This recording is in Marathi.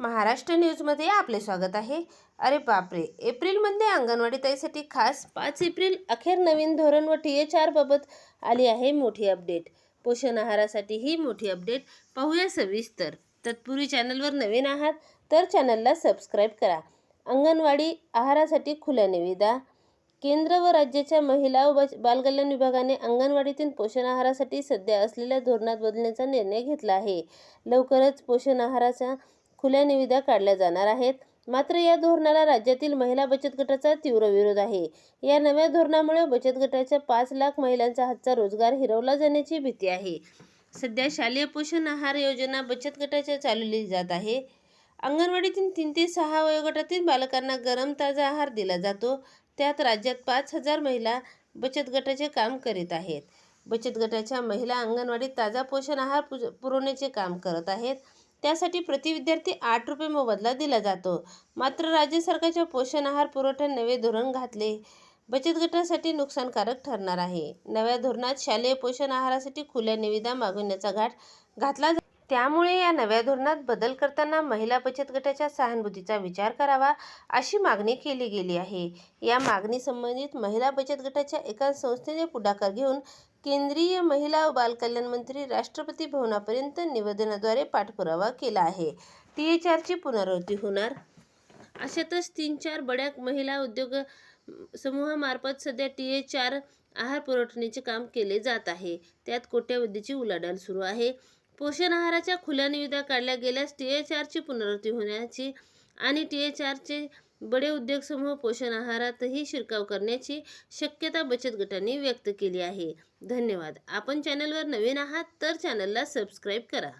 महाराष्ट्र न्यूजमध्ये आपले स्वागत आहे. अरे बापरे एप्रिलमध्ये अंगणवाडी ताईसाठी खास पाच एप्रिल अखेर नवीन धोरण व टी एच आरबाबत आली आहे मोठी अपडेट. पोषण आहारासाठी ही मोठी अपडेट. पाहूया सविस्तर तत्पूर्वी चॅनलवर नवीन आहात तर चॅनलला सबस्क्राईब करा. अंगणवाडी आहारासाठी खुल्या निविदा. केंद्र व राज्याच्या महिला व बालकल्याण विभागाने अंगणवाडीतील पोषण आहारासाठी सध्या असलेल्या धोरणात बदलण्याचा निर्णय घेतला आहे. लवकरच पोषण आहाराचा खुल्या निविदा काढल्या जाणार आहेत. मात्र या धोरणाला राज्यातील महिला बचत गटाचा तीव्र विरोध आहे. या नव्या धोरणामुळे बचत गटाच्या पाच लाख महिलांचा हातचा रोजगार हिरवला जाण्याची भीती आहे. सध्या शालेय पोषण आहार योजना बचत गटाच्या चालवली जात आहे. अंगणवाडीतील तीन ते सहा वयोगटातील बालकांना गरम ताजा आहार दिला जातो. त्यात राज्यात पाच हजार महिला बचत गटाचे काम करीत आहेत. बचत गटाच्या महिला अंगणवाडीत ताजा पोषण आहार पुरवण्याचे काम करत आहेत. त्यासाठी प्रति विद्यार्थी आठ रुपये मोबदला दिला जातो. मात्र राज्य सरकारच्या पोषण आहार पुरवठ्यात नवे धोरण घातले. बचत गटासाठी नुकसानकारक ठरणार आहे. नव्या धोरणात शालेय पोषण आहारासाठी खुल्या निविदा मागवण्याचा घाट घातला त्यामुळे या नव्या धोरणात बदल करताना महिला बचत गटाच्या सहानुभूतीचा विचार करावा अशी मागणी केली गेली आहे. या मागणी संबंधित महिला बचत गटाच्या एका संस्थेने पुढाकार घेऊन केंद्रीय महिला व बालकल्याण मंत्री राष्ट्रपती भवनापर्यंत निवेदनाद्वारे पाठपुरावा केला आहे. टी एच आरची पुनरावृत्ती होणार? अशातच तीन चार बड्या महिला उद्योग समूहामार्फत सध्या टी एच आर आहार पुरवठण्याचे काम केले जात आहे. त्यात कोट्यावधीची उलाढाल सुरू आहे. पोषण आहाराच्या खुल्या निविदा काढल्या गेल्यास टी एच आरची पुनरावृत्ती होण्याची आणि टी एच आरचे बडे उद्योग समूह पोषण आहारातही शिरकाव करण्याची शक्यता बचत गटांनी व्यक्त केली आहे. धन्यवाद. आपण चॅनलवर नवीन आहात तर चॅनलला सबस्क्राईब करा.